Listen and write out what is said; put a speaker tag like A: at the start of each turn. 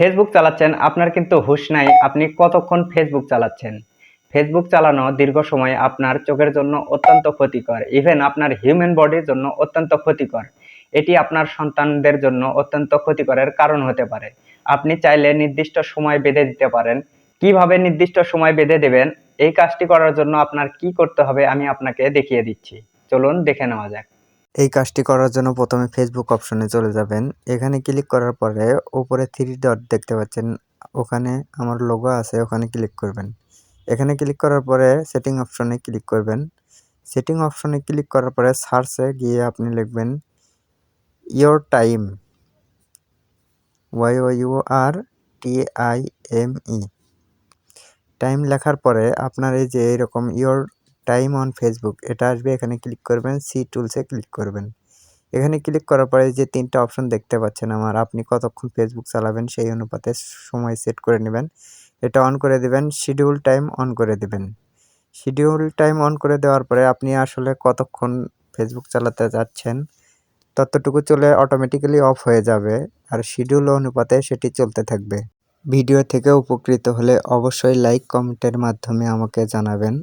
A: Facebook চালাচ্ছেন, আপনার কিন্তু হুঁশ নাই, আপনি কতক্ষণ ফেসবুক চালাচ্ছেন? ফেসবুক চালানো দীর্ঘ সময় আপনার চোখের জন্য অত্যন্ত ক্ষতিকর ইভেন আপনার হিউম্যান বডির জন্য অত্যন্ত ক্ষতিকর। এটি আপনার সন্তানদের জন্য অত্যন্ত ক্ষতিকরের কারণ হতে পারে। আপনি চাইলে নির্দিষ্ট সময় বেঁধে দিতে পারেন। কীভাবে নির্দিষ্ট সময় বেঁধে দেবেন? এই কাজটি করার জন্য আপনার কি করতে হবে আমি আপনাকে দেখিয়ে দিচ্ছি। চলুন দেখে নেওয়া যাক।
B: এই কাজটি করার জন্য প্রথমে ফেসবুক অপশনে চলে যাবেন। এখানে ক্লিক করার পরে উপরে থ্রি ডট দেখতে পাচ্ছেন। ওখানে আমার লোগো আছে, ওখানে ক্লিক করবেন। এখানে ক্লিক করার পরে সেটিং অপশনে ক্লিক করবেন। সেটিং অপশনে ক্লিক করার পরে সার্চে গিয়ে আপনি লিখবেন your time Y U R T I M E time লেখার পরে আপনার এই যে এরকম ইয়োর টাইম অন ফেসবুক এটা আসবে, এখানে ক্লিক করবেন সি টুলসে ক্লিক করবেন। এখানে ক্লিক করার পরে যে তিনটা অপশন দেখতে পাচ্ছেন আমার, আপনি কতক্ষণ ফেসবুক চালাবেন সেই অনুপাতে সময় সেট করে নেবেন। এটা অন করে দিবেন শিডিউল টাইম অন করে দিবেন। শিডিউল টাইম অন করে দেওয়ার পরে আপনি আসলে কতক্ষণ ফেসবুক চালাতে যাচ্ছেন, ততটুকু চলে অটোমেটিক্যালি অফ হয়ে যাবে আর শিডিউল অনুপাতে সেটি চলতে থাকবে। ভিডিও থেকে উপকৃত হলে অবশ্যই লাইক কমেন্টের মাধ্যমে আমাকে জানাবেন।